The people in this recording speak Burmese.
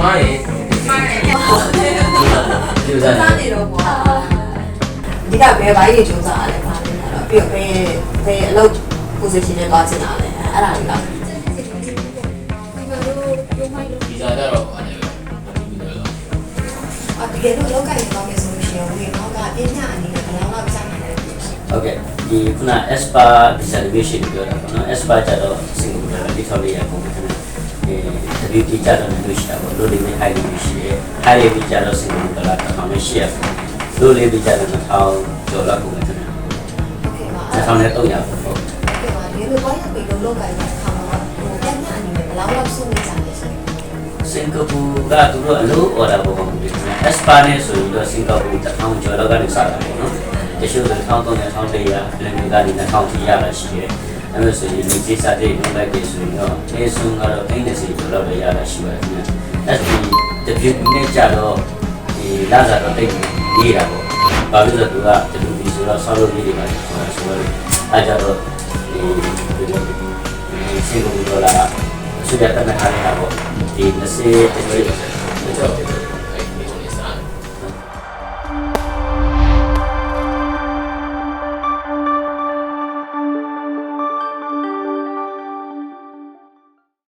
မှားရင်မှားရင်ကြိုးစားစားနေတော့ပေါ့ဒီကဘယ်ဘိုင်းကြီးကြိုးစားရလဲပါလဲတော့ပြီးတော့ဘယ်ဘယ်အလုပ် position နဲ့သွားချင်တာလဲအဲ့ဒါလေးပါဒီစားကြတော့အဲ့ဒါပဲအဲ့ဒီကတော့လောကကြီးတော့မယ်ဆိုလို့ရှိရင်ဝင်တော့ကအပြင်းညာအနေနဲ့ဘယ်လောက်လောက်ကြာနိုင်လဲဟုတ်ကဲ့ဒီခုန Aspar Reservation ပြောတာပေါ့နော် Aspar ကြတော့ Singapore လေးထောက်လေးရပုံမှန် တတိတိကြတော့လူရှိတာပေါ့လူတွေနဲ့ဟိုက်လူရှိရဲဟိုက်လူကြတော့စင်ဒေါ်လာတစ်ထောင်ပဲရှိရလူတွေကြတော့တစ်ထောင်ဒေါ်လာကုန်တယ်နော်တစ်ထောင်နဲ့300ပေါ့ဟုတ်ကဲ့ပါဒီလိုပေါ်ရပြီလို့လောက်ပိုင်းတစ်ခါမှာဟိုတက်ညအနေနဲ့ဘယ်လောက်လောက်စုနေကြလဲဆိုစင်ကာပူကသူတို့အလို့အော်ဒါပေါ်မှာဒီမှာအစပါနဲ့ဆိုရင်တော့စင်ကာပူတစ်ထောင်ကျော်လောက်ကနေစတာပေါ့နော်တချို့က1300 1100လည်းကနေ1000ထိရတာရှိတယ် အဲ့လိုဆိုရင်ဒီကိစ္စတွေလုံးလိုက်ပြီဆိုရင်တော့အဲဆုံးကတော့80ကျော်လောက်ပဲရတာရှိပါတယ်ခင်ဗျ။ SB တပြည့်နဲ့ကြတော့ဒီလာစားတော့တိတ်နေတာပေါ့။ဘာလို့လဲဆိုတော့သူကတူပြီးဆိုတော့ဆောက်လုပ်ရေးတွေပါဆိုတော့အဲကြတော့ဒီစင်ကာပူဒေါ်လာဆွေးရတဲ့ခါနေတာပေါ့ဒီ20တစ်